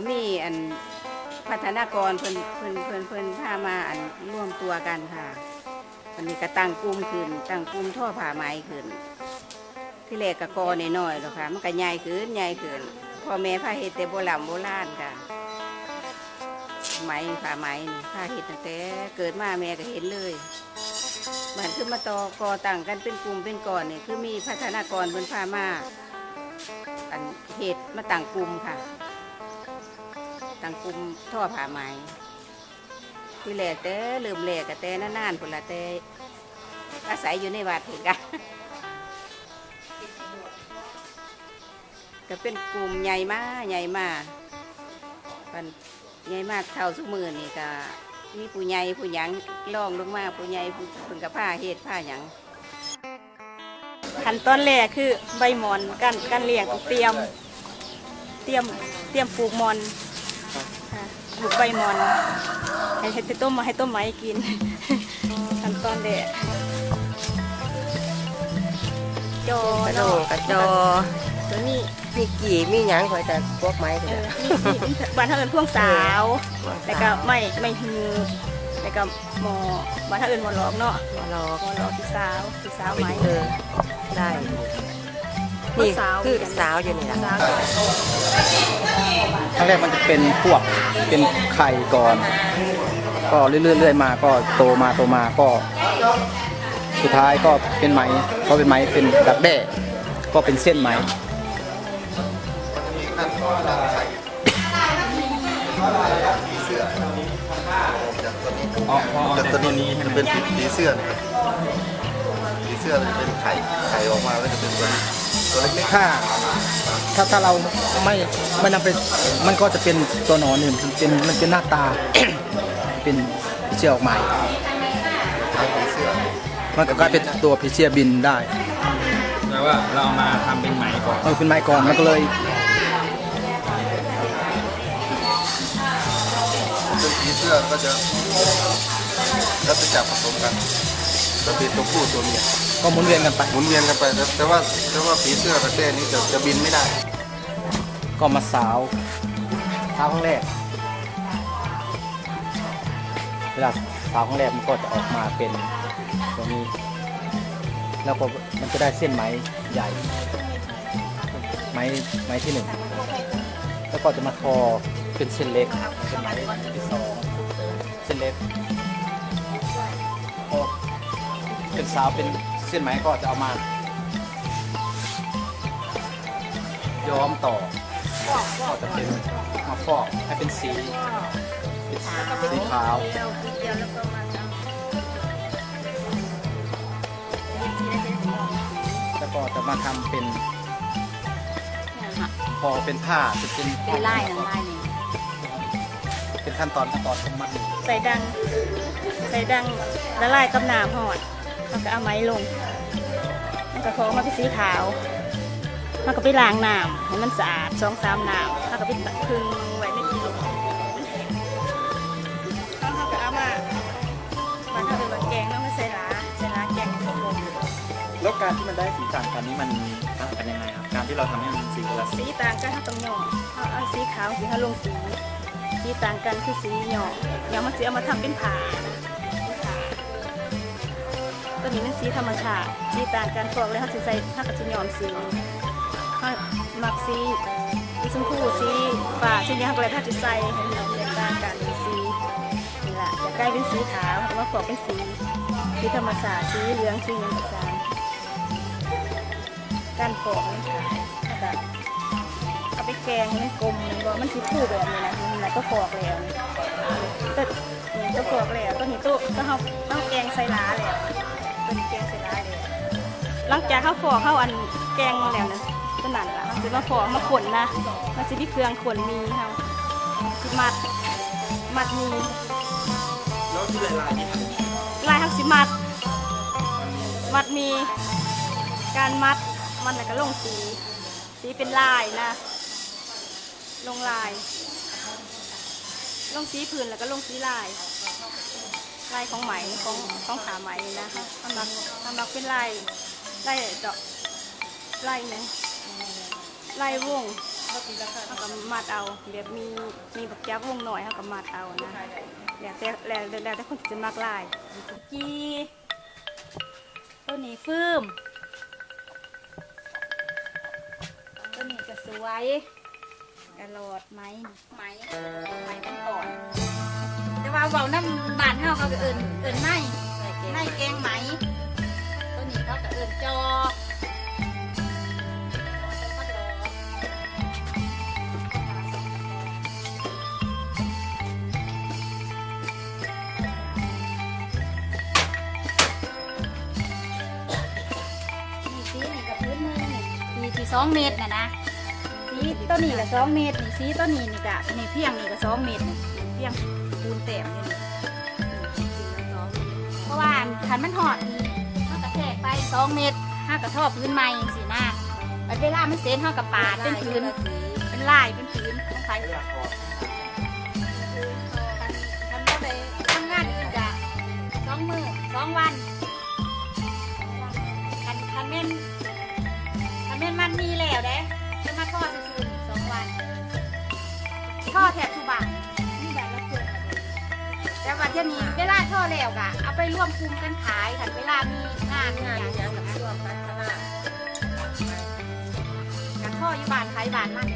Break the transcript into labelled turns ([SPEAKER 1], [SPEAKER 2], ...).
[SPEAKER 1] ก็มีอันพัฒนากรเพิ่นเพิ่นเพิ่นเพิ่นพามาอันร่วมตัวกันค่ะวันนี้ก็ตั้งกลุ่มขึ้นตั้งกลุ่มท่อผ้าไหมขึ้น ที่แรกก็กอน้อยๆหรอกค่ะ มันก็ใหญ่ขึ้นใหญ่ขึ้นพ่อแม่พาเฮ็ดแต่โบราณโบราณค่ะไหมผ้าไหมนี่ผ้าเฮ็ดตั้งแต่เกิดมาแม่ก็เห็นเลยมันคือมาต่อกอตั้งกันเป็นกลุ่มเป็นก่อนนี่คือมีพัฒนากรเพิ่นพามาอันเฮ็ดมาตั้งกลุ่มค่ะ ตั้งกลุ่มท่อผ้าไหมที่แรกแต่เริ่มแรกก็แต่นานๆพุ่นละแต่อาศัยอยู่ในวัดถึงกันก็เป็นกลุ่มใหญ่มากใหญ่มากมันใหญ่มากเท่าสุมือนี่ก็มีผู้ใหญ่ผู้หยังล่องลงมาผู้ใหญ่ผู้เพิ่นกับผ้าเฮ็ดผ้าหยัง
[SPEAKER 2] ขั้นตอนแรกคือใบหมอนกันกันเลี้ยงเตรียม เตรียมเตรียมปลูกมอน ค่ะปลูกใบหมอนให้ให้ต้มมาให้ต้มไม้กินขั้นตอนแรกจอก
[SPEAKER 3] ระโด
[SPEAKER 2] เนาะ
[SPEAKER 3] งกระจอ
[SPEAKER 2] ตัวนี้
[SPEAKER 3] มีกี่มีหยังคอยแต่พวกไม้
[SPEAKER 2] เอ
[SPEAKER 3] กัน
[SPEAKER 2] อนี่นี่บ้านเท่าเอินพ่วงสาว แล้วก็ไม่ไม่ฮือแล้วก็หมอบ้านเท่าเอินหมอหลอกเนาะ
[SPEAKER 3] มาลอก
[SPEAKER 2] หมอหลอกที่สาวที่สาวไหม
[SPEAKER 3] เออได้ นี่คือสาวอยู่นี่ล่ะ
[SPEAKER 2] สาว
[SPEAKER 4] ครั้งแรกมันจะเป็นพวกเป็นไข่ก่อน ก็เรื่อยๆมาก็โตมาโตมาก็ สุดท้ายก็เป็นไหมก็เป็นไหมเป็นดักแด้ก็เป็นเส้นไหม
[SPEAKER 5] แต่ตัวนี้จะเป็นผีเสื้อนะครับผีเสื้อมันจะเป็นไข่ไข่ออกมาแล้วจะเป็นตัวนี้ตัวเล็ก
[SPEAKER 4] ถ้าถ้าถ้าเราไม่ไม่นำไปมันก็จะเป็นตัวหนอนหนึ่งมันเป็นมันเป็นหน้าตา เป็นผีเสื้อออกมา
[SPEAKER 5] ๆทั้งผีเสื้อ
[SPEAKER 4] มันก็กลายเป็นตัวผีเสื้อบินได้
[SPEAKER 6] แปลว่าเราเอามาทำเป็นไหมก่อน
[SPEAKER 4] เออเป็นไม้ก่อนมันก็เลย
[SPEAKER 5] เป็นผีเสื้อก็จะแล้วจะจับผสมกัน จะเป็นตัวผู้ตัวเมีย
[SPEAKER 4] ก็หมุนเวียนกันไป
[SPEAKER 5] หมุนเวียนกันไปแต่แต่ว่าแต่ว่าผีเสื้อประเภทนี้จะจะบินไม่ได้
[SPEAKER 4] ก็มาสาวสาวครั้งแรก เวลาสาวครั้งแรกมันก็จะออกมาเป็นตรงนี้ แล้วก็มันจะได้เส้นไหมใหญ่ ไหมไหมที่หนึ่งแล้วก็จะมาทอเป็นเส้นเล็ก เป็นไหมที่สองเส้นเล็กพอ เป็นสาวเป็นเส้นไหมก็จะเอามาย้อมต่อก็จะเป็นมาฟอกให้เป็นสีเป็นสีขาวแล้วก็จะมาทำเป็น พอเป็นผ้าจะเป็น
[SPEAKER 1] เป็นลายนั่นลายนี่
[SPEAKER 4] เป็นขั้นตอนขั้นตอนของมัน
[SPEAKER 2] ใส่ดัง ใส่ดังละลายกับน้ำหอด แล้วก็เอาไม้ลงมันก็ขอมาเป็นสีขาวมันก็ไปล้างน้ำให้มันสะอาดสองสามน้ำแล้วก็ไปตักพึ่งไว้ในที่ลมมันแห้งแล้วเขาก็เอามามันถ้าเป็นแบบแกงแล้วมันใส่ลาใส่ลาแกงลม
[SPEAKER 6] แล้วการที่มันได้สีต่างกันนี้มันต่างกันยังไงครับการที่เราทำให้มันสีคนละสี
[SPEAKER 2] สีต่างกันเขาต้องหย่อเขาเอาสีขาวสีเขาลงสีสีต่างกันคือสีหย่อหย่อมันสีเอามาทำเป็นผ้าเป็นผ้า ตัวนี้เป็นสีธรรมชาติสีต่างกันพวกเลยเขาจะใส่ถ้ากับสีหย่อมสีเขาหมักสีสีชมพูสีฟ้าสีเหลืองอะไรถ้าจะใส่ให้มันแตกต่างกันสีนี่แหละจะใกล้เป็นสีขาวว่าพวกเป็นสีสีธรรมชาติสีเหลืองสีเงกระจายการปอกนี่ค่ะแล้วก็เอาไปแกงให้กลมมันบ่มันสิคู่แบบนี้นะมันนะก็ฟอกแล้วนี่ก็ฟอกแล้วก็นี่ตู้ก็เฮาเฮาแกงใส่ล้าแล้ว ตัวนี้แกงใส่ล้าแล้วหลังจากเฮาฟอกเฮาอันแกงแล้วนะก็นั่นล่ะเฮาสิมาฟอกมาขนนะมันสิมีเครื่องขนมีเฮาสิมัดมัดมี
[SPEAKER 6] แล้วที่ลายๆนี่ท
[SPEAKER 2] ลายเฮาสิมัด มัดมีการมัดมันแล้วก็ลงสี สีเป็นลายนะ ลงลาย ลงสีพื้นแล้วก็ลงสีลาย ลายของไหมของของขาไหมนะคะทำรักทำรักเป็นลายลายดอกลายหนึ่งลายวงเขาก็มัดเอาแบบมีมีแบักจับวงหน่อยเขาก็มัดเอานะแล้วแต่แล้วแล้วแต่คนจะมักลายกีตัวนี้ฟืมตัวนี้ก็สวยกระโหลดไหม
[SPEAKER 7] ไหมไหมเป็นก่อน เว้าน้ำบานเฮาเขาก็เอิ้นเอิ้นในในแกงไหม ตัวนี้เขาก็เอิ้นจอเขาดอกนี่สีนี่กับพื้นมือนี่สีที่สองเมตรนะนะสีต้นนี้ก็สองเมตรนี่สีต้นนี้นี่ก็นี่เพียงนี่ก็สองเมตรนี่เพียง ปูนแต้มนี่เพราะว่าขันมันหอดีห้ากระแทกไปสองเมตรห้ากระทอบพื้นไม้สีหน้าบัดเวลามันเส้นห้ากระปาดเป็นพื้นเป็นลายเป็นพื้นของไฟทำได้ทำงานอีกอะสองมือสองวันคันคันเม่นถ้าแม่นมันมีแล้วเด้จะมาทอดซื่อสองวันทอดแถบทุบานนี่แบบละเกิน แต่ว่าเที่ยนี้เวลาท่อแล้วกะเอาไปร่วมกลุ่มกันขายค่ะเวลามีงานงานอย่างนี้กับช่วงกันตลาดกันท่ออยู่บ้านขายบ้านมัน